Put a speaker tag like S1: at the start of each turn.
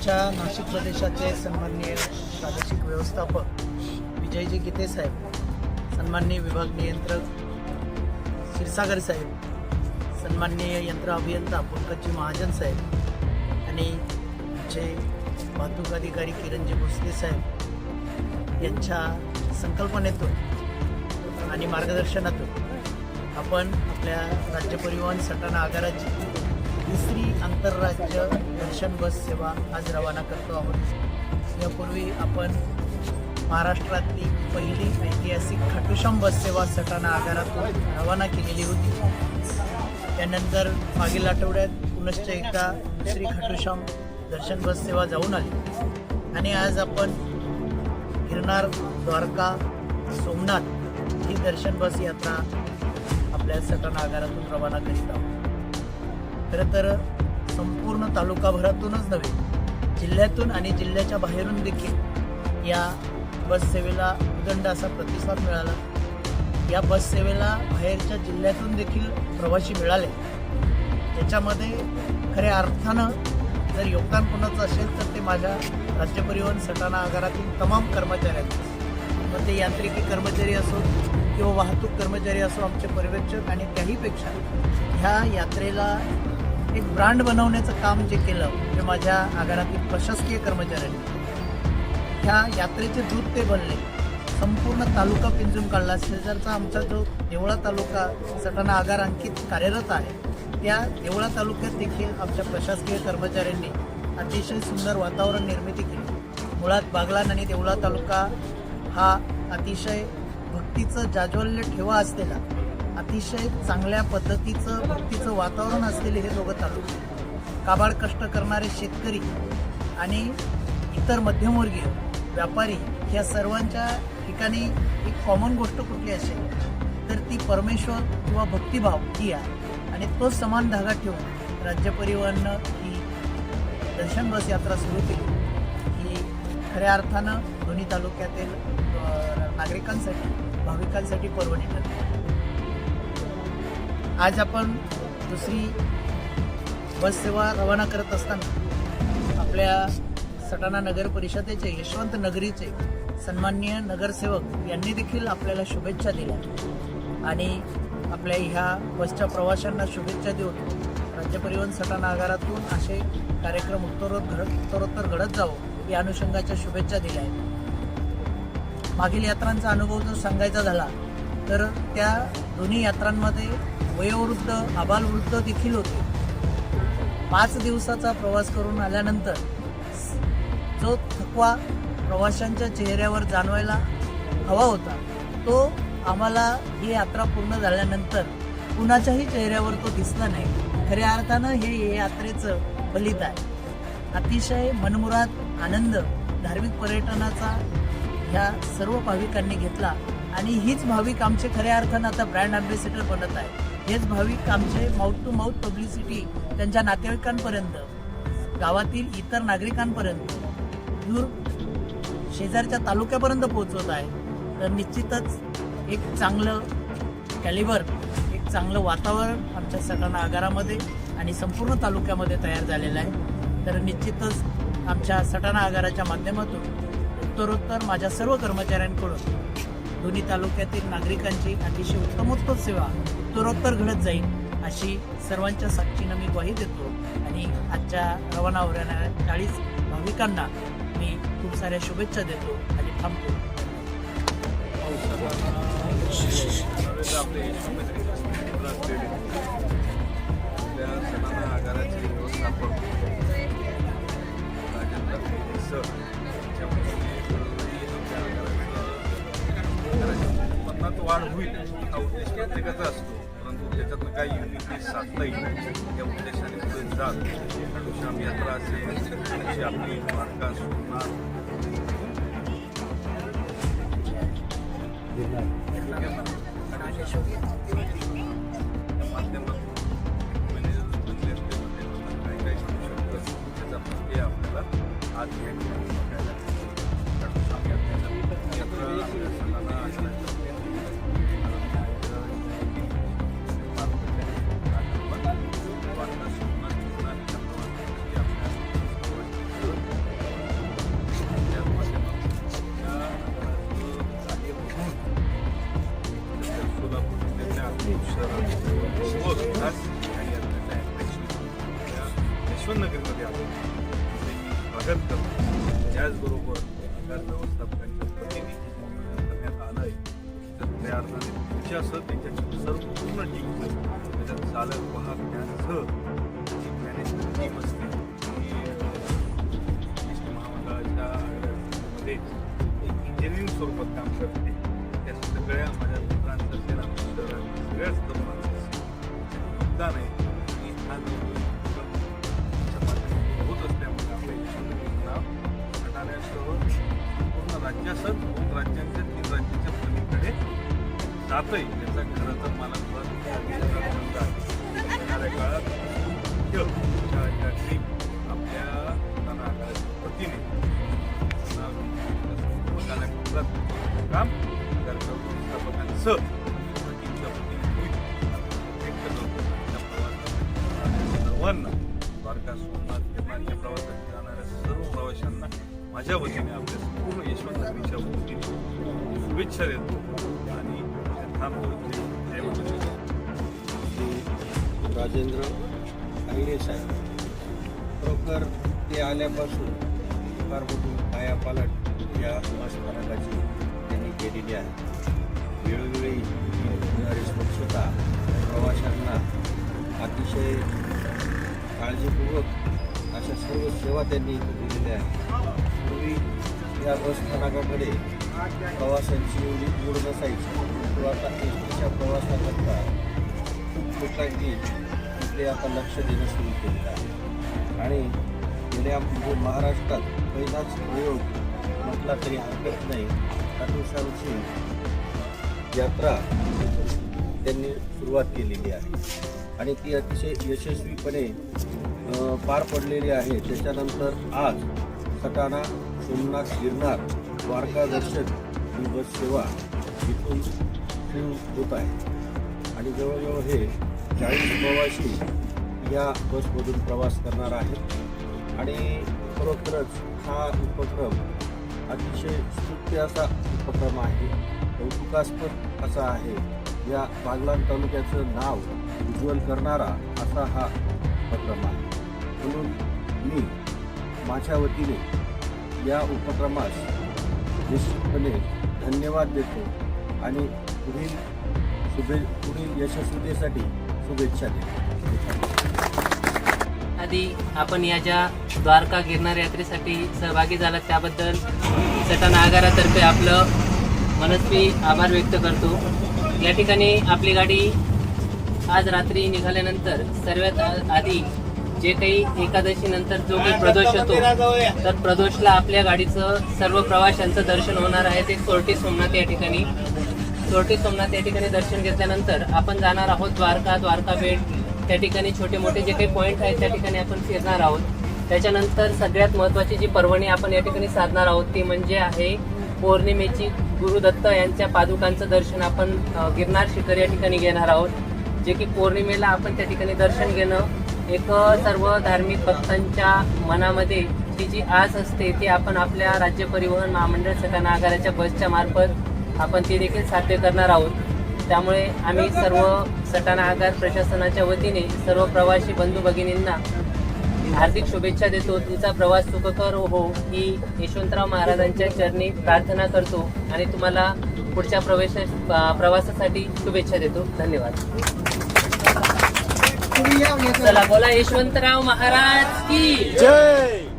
S1: आमच्या नाशिक प्रदेशाचे सन्माननीय प्रादेशिक व्यवस्थापक विजयजी गीते साहेब सन्माननीय विभाग नियंत्रक क्षीरसागर साहेब सन्माननीय यंत्र अभियंता पंकजी महाजन साहेब आणि आमचे वाहतूक अधिकारी किरणजी भोसले साहेब यांच्या संकल्पनेतून आणि मार्गदर्शनातून आपण आपल्या राज्य परिवहन सटाणा आगाराची तिसरी आंतरराज्य दर्शन बस सेवा आज रवाना करतो आहोत. यापूर्वी आपण महाराष्ट्रातली पहिली ऐतिहासिक खाटूश्याम बस सेवा सटाणा आगारातून रवाना केलेली होती. त्यानंतर मागील आठवड्यात पुनश्च एकदा दुसरी खाटूश्याम दर्शन बस सेवा जाऊन आली. आणि आज आपण गिरनार द्वारका सोमनाथ ही दर्शन बस यात्रा आपल्या सटाणा आगारातून रवाना करीत आहोत. खरं तर संपूर्ण तालुकाभरातूनच नव्हे जिल्ह्यातून आणि जिल्ह्याच्या बाहेरून देखील या बससेवेला उदंड असा प्रतिसाद मिळाला. या बससेवेला बाहेरच्या जिल्ह्यातून देखील प्रवासी मिळाले. त्याच्यामध्ये खऱ्या अर्थानं जर योगदान कोणाचं असेल तर ते माझ्या राज्य परिवहन सटाणा आगारातील तमाम कर्मचाऱ्यांचं मग ते यांत्रिकी कर्मचारी असो किंवा वाहतूक कर्मचारी असो आमचे पर्यवेक्षक आणि त्याहीपेक्षा ह्या यात्रेला एक ब्रँड बनवण्याचं काम जे केलं ते माझ्या आगारातील प्रशासकीय कर्मचाऱ्यांनी ह्या यात्रेचे दूध ते बनले. संपूर्ण तालुका पिंजून काढला. शेजारचा आमचा जो देवळा तालुका सटाणा आगार अंकित कार्यरत आहे त्या देवळा तालुक्यात देखील आमच्या प्रशासकीय कर्मचाऱ्यांनी अतिशय सुंदर वातावरण निर्मिती केली. मुळात बागलान आणि देवळा तालुका हा अतिशय भक्तीचं जाज्वल्य ठेवा असलेला अतिशय चांगल्या पद्धतीचं भक्तीचं वातावरण असलेले हे दोघं तालुके काबाड कष्ट करणारे शेतकरी आणि इतर मध्यमवर्गीय व्यापारी या सर्वांच्या ठिकाणी एक कॉमन गोष्ट कुठली असेल तर ती परमेश्वर किंवा भक्तिभाव ही आहे. आणि तो समान धागा ठेवून राज्य परिवहननं ही दर्शन बस यात्रा सुरू केली. ही खऱ्या अर्थानं दोन्ही तालुक्यातील नागरिकांसाठी भाविकांसाठी परवणी ठरली आज आपण दुसरी बससेवा रवाना करत असताना आपल्या सटाणा नगर परिषदेचे यशवंत नगरीचे सन्माननीय नगरसेवक यांनी देखील आपल्याला शुभेच्छा दिल्या. आणि आपल्या ह्या बसच्या प्रवाशांना शुभेच्छा देऊन राज्य परिवहन सटाणा आगारातून असे कार्यक्रम उत्तरोत्तर घडत उत्तरोत्तर घडत जावं या अनुषंगाच्या शुभेच्छा दिल्या आहेत. मागील यात्रांचा अनुभव जर सांगायचा झाला तर त्या दोन्ही यात्रांमध्ये वयोवृद्ध आबालवृद्ध देखील होते. पाच दिवसाचा प्रवास करून आल्यानंतर जो थकवा प्रवाशांच्या चेहऱ्यावर जाणवायला हवा होता तो आम्हाला ही यात्रा पूर्ण झाल्यानंतर कुणाच्याही चेहऱ्यावर तो दिसला नाही. खऱ्या अर्थानं हे हे यात्रेचं फलित आहे. अतिशय मनमुराद आनंद धार्मिक पर्यटनाचा ह्या सर्व भाविकांनी घेतला आणि हीच भाविक आमचे खऱ्या अर्थानं आता ब्रँड अँबॅसिडर बनत आहे हेच भाविक आमचे माउथ टू माउथ पब्लिसिटी त्यांच्या नातेवाईकांपर्यंत गावातील इतर नागरिकांपर्यंत दूर शेजारच्या तालुक्यापर्यंत पोहोचवत आहे. तर निश्चितच एक चांगलं कॅलिबर एक चांगलं वातावरण आमच्या सगळ्यांना आगारामध्ये आणि संपूर्ण तालुक्यामध्ये तयार झालेलं आहे. तर निश्चितच आमच्या सटाणा आगाराच्या माध्यमातून उत्तरोत्तर माझ्या सर्व कर्मचाऱ्यांकडून दोन्ही तालुक्यातील नागरिकांची अतिशय उत्तमोत्तम सेवा उत्तरोत्तर घडत जाईल अशी सर्वांच्या साक्षीनं मी ग्वाही देतो. आणि आजच्या रवाना होणाऱ्या चाळीस भाविकांना मी खूप साऱ्या शुभेच्छा देतो आणि थांबतो.
S2: हो, आपले जात खडूश्याम यात्रा असेल अशी आपली द्वारका सोमनाथ त्या माध्यमातून मॅनेजर बनले असते काय काय सांगू शकतो त्याचा प्रत्यय आपल्याला आज शहरात व यशवंतनगरमध्ये त्याचबरोबर आगार व्यवस्थापकांच्या प्रतिनिधी करण्यात आलं आहे तर त्या अर्थाने असं त्यांच्या सर्व जातंय त्याचा खरं तर मला येणाऱ्या काळात टीम आपल्या वतीने काम व्यवस्थापकांसह टीमच्या व्यक्त करतो सर्वांना द्वारका सोमनाथ प्रवासात जाणाऱ्या सर्व प्रवाशांना माझ्या वतीने आपल्या संपूर्ण यशवंत शुभेच्छा देतो.
S3: श्री राजेंद्र आईले साहेब खरोखर ते आल्यापासून फार मोठी पायापालट या स्थानकाची त्यांनी केलेली आहे. वेळोवेळी होणारी स्वच्छता प्रवाशांना अतिशय काळजीपूर्वक अशा सर्व सेवा त्यांनी दिलेल्या आहेत. पूर्वी या बसस्थानकाकडे प्रवाशांची एवढी दूर नसायची परंतु आता एसटीच्या प्रवासाकरता खूप लोकांनी तिथे आता लक्ष देणं सुरू केलेलं आहे. आणि गेल्या म्हणजे महाराष्ट्रात पहिलाच प्रयोग म्हटला तरी हरकत नाही. अतिशांची यात्रा त्यांनी सुरुवात केलेली आहे. आणि ती अतिशय यशस्वीपणे पार पडलेली आहे. त्याच्यानंतर आज सटाणा सोमनाथ गिरनार द्वारका दर्शन ही बस सेवा इथून सुरू होत आहे. आणि जवळजवळ हे चाळीस प्रवासी या बसमधून प्रवास करणार आहेत. आणि खरोखरच हा उपक्रम अतिशय स्तुत्य असा उपक्रम आहे. कौतुकास्पद असा आहे. या बागलान तालुक्याचं नाव उज्ज्वल करणारा असा हा उपक्रम आहे. म्हणून मी माझ्या वतीने या उपक्रमास निश्चितपणे धन्यवाद देतो. आणि पुढील शुभे पुढील यशस्वीतेसाठी शुभेच्छा देतो.
S4: आधी आपण या ज्या द्वारका गिरणार यात्रेसाठी सहभागी झालात त्याबद्दल सटाणा आगारातर्फे आपलं मनस्वी आभार व्यक्त करतो. या ठिकाणी आपली गाडी आज रात्री निघाल्यानंतर सर्वात आधी जे काही एकादशी नंतर जो काही प्रदोष होतो तर प्रदोषला आपल्या गाडीचं सर्व प्रवाशांचं दर्शन होणार आहे. ते सोरटी सोमनाथ या ठिकाणी. सोरटी सोमनाथ या ठिकाणी दर्शन घेतल्यानंतर आपण जाणार आहोत द्वारका द्वारका बेट. त्या ठिकाणी छोटे मोठे जे काही पॉईंट आहेत त्या ठिकाणी आपण फिरणार आहोत. त्याच्यानंतर सगळ्यात महत्त्वाची जी पर्वणी आपण या ठिकाणी साधणार आहोत ती म्हणजे आहे पौर्णिमेची गुरुदत्त यांच्या पादुकांचं दर्शन आपण गिरनार शिखर या ठिकाणी घेणार आहोत. जे की पौर्णिमेला आपण त्या ठिकाणी दर्शन घेणं एक सर्व धार्मिक भक्तांच्या मनामध्ये ती जी आस असते ती आपण आपल्या राज्य परिवहन महामंडळ सटाणा आगाराच्या बसच्या मार्फत आपण ती देखील साध्य करणार आहोत. त्यामुळे आम्ही सर्व सटाणा आगार प्रशासनाच्या वतीने सर्व प्रवासी बंधू भगिनींना हार्दिक शुभेच्छा देतो. तुमचा प्रवास सुखकर हो, हो ही यशवंतराव महाराजांच्या चरणी प्रार्थना करतो आणि तुम्हाला पुढच्या प्रवेश प्रवासासाठी शुभेच्छा देतो. धन्यवाद. चला बोला यशवंतराव महाराज की
S5: जय!